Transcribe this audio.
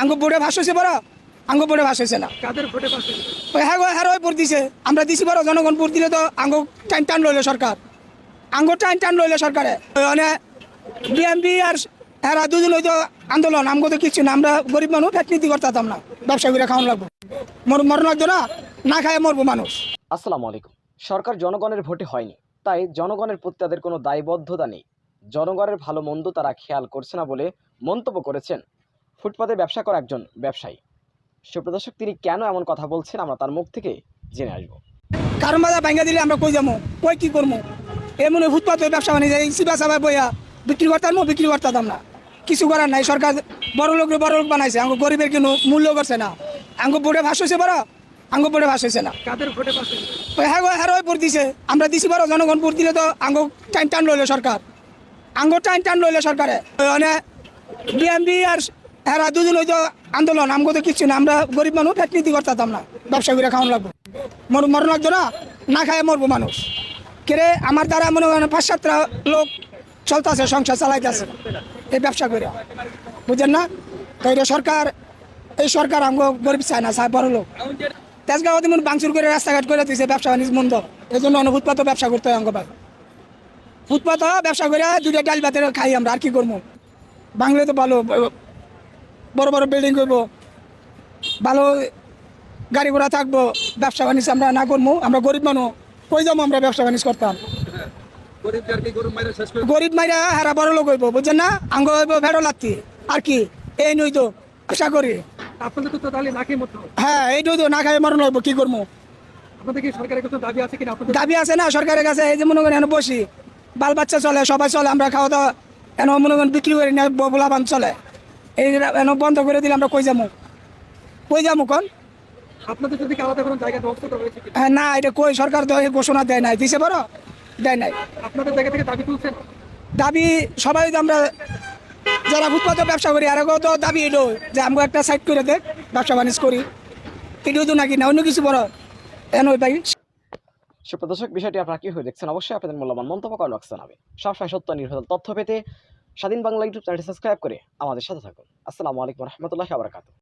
আঙ্গ বোর্ডে ভাস হয়েছে বড়। আঙ্গ বোর্ডে ভাস হয়েছে না? ওই হ্যাঁ গো হ্যাঁ ভোট দিছে। আমরা দিছি বড় জনগণ ভোট দিলে তো আঙ্গ টাইম টান লইলে সরকার। আঙ্গ টাইম টান লইলে সরকারে। মানে বিএমপি আর এরা দুজন হয়তো আন্দোলন আমগো তো কিছু না। আমরা গরিব মানুষ রাজনীতি করতাম না। ব্যবসা করে খাওয়ান লাগবো। মর মরণ লাগতো না? না খায় মরবো মানুষ। আসসালামু আলাইকুম। সরকার জনগণের ভোটে হয়নি। তাই জনগণের প্রতি তাদের কোনো দায়বদ্ধতা নেই। জনগণের ভালো মন্দ তারা খেয়াল করছে না বলে মন্তব্য করেছেন ফুটপাতে ব্যবসা করা একজন ব্যবসায়ী। সুপ্রদর্শক তিনি কেন এমন কথা বলছেন আমরা তার মুখ থেকে জেনে আসব। কারণ বাজার ভাঙ্গা দিলে আমরা কই যাব? কই কি করব? এমন ফুটপাত ব্যবসা বানিয়ে সিবা সাবা বইয়া বিক্রি করতাম বিক্রি করতাম না। কিছু করার নাই সরকার বড় লোক বড় লোক বানাইছে আঙ্গ গরিবের কোনো মূল্য করছে না। আঙ্গ বোর্ডে ভাস হয়েছে বড় আঙ্গ বোর্ডে ভাস হয়েছে না। কাদের ভোটে পাস হ্যাঁ গো হ্যাঁ ভোট দিছে। আমরা দিছি বড় জনগণ ভোট দিলে তো আঙ্গ টাইম টান লইলে সরকার। আঙ্গ টাইম টান লইলে সরকারে। মানে বিএমপি আর এরা দুজন হয়তো আন্দোলন, আমগো তো কিছু না, আমরা গরিব মানুষ রাজনীতি করতাম না ব্যবসা করে খাওয়ান লাগবো। মর মরণ লাগতো না না খায় মরবো মানুষ। কেরে আমার দ্বারা মনে করেন পাঁচ সাতটা লোক চলতেছে, সংসার চালাইতেছে, এই ব্যবসা করে বুঝেন না? তো এটা সরকার, এই সরকার আমগো গরিব চায় না, চায় বড় লোক। তেজগাঁও তেমন বাংচুর করে রাস্তাঘাট করে দিয়েছে ব্যবসা বাণিজ্য মন্দ এই জন্য অনেক ফুটপাতও ব্যবসা করতে হয় অঙ্গবাগ ফুটপাত ব্যবসা করে দুটো ডাল ভাতের খাই আমরা, আর কি করব বাংলা তো ভালো বড় বড় বিল্ডিং করব। ভালো গাড়ি ঘোড়া থাকব ব্যবসা বাণিজ্য আমরা না করব আমরা গরিব মানুষ। কই যাব আমরা ব্যবসা বাণিজ্য করতাম? গরিব মাইরা হারা বড় লোক হইব বুঝছেন না? আঙ্গ হইব ভেড়ো লাগতি আর কি? এই নই তো আশা করি। হ্যাঁ এইটাই তো না খাই মরণ হইব কি করব দাবি আছে না সরকারের কাছে এই যে মনে করেন এনে বসি। বাল বাচ্চা চলে সবাই চলে আমরা খাওয়া দাওয়া এন মনে করেন বিক্রি করি না বোলা বান চলে। এই এন বন্ধ করে দিলে আমরা কই যাব? কই যাব কোন? আপনাদের যদি আলাদা কোনো জায়গা ব্যবস্থা করা হয়েছে হ্যাঁ, না এটা কই সরকার তো ঘোষণা দেয় নাই। দিছে বড়? দেয় নাই। আপনাদের জায়গা থেকে দাবি তুলছেন? দাবি সবাই আমরা যারা ফুটপাতে ব্যবসা করি আর তো দাবি এলো যে আমরা একটা সাইড করে দেখ ব্যবসা বাণিজ্য করি। এটাও তো নাকি না অন্য কিছু বড়? এন ওই সুপ্রদর্শক বিষয়টি আপনারা কি হয়ে দেখছেন? অবশ্যই আপনাদের মূল্যবান মন্তব্য করা লাগছে হবে সবসময় সত্য নির্ভর তথ্য পেতে স্বাধীন বাংলা ইউটিউব চ্যানেলটি সাবস্ক্রাইব করে আমাদের সাথে থাকুন। আসসালামু আলাইকুম রহমতুল্লাহ আবরাকাত